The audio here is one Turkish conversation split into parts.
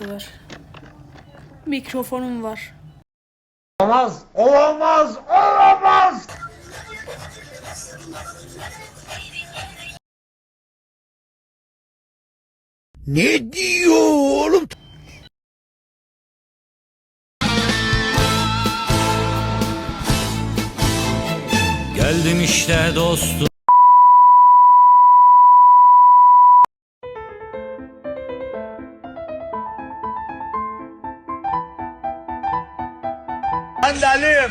var. Mikrofonum var. Olamaz, olamaz, olamaz. Ne diyor oğlum? Geldim işte dostum. Ben deliyim.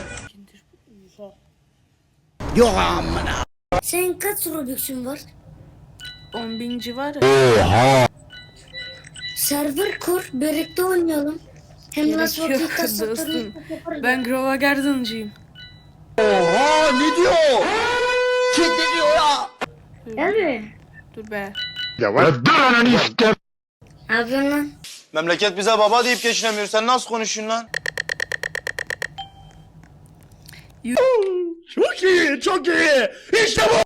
Yok amına. Senin kaç Robux'un var? 10 bin civarı. Server kur, birlikte oynayalım. Hem Gerek Las yok dostum. Ben Grova Garden'cıyım. Oha ne diyor? Ne diyor ya? Gel be. Dur be. Ne yapıyorsun lan? Memleket bize baba deyip geçinemiyor. Sen nasıl konuşuyorsun lan? Çok iyi, çok iyi. İşte bu.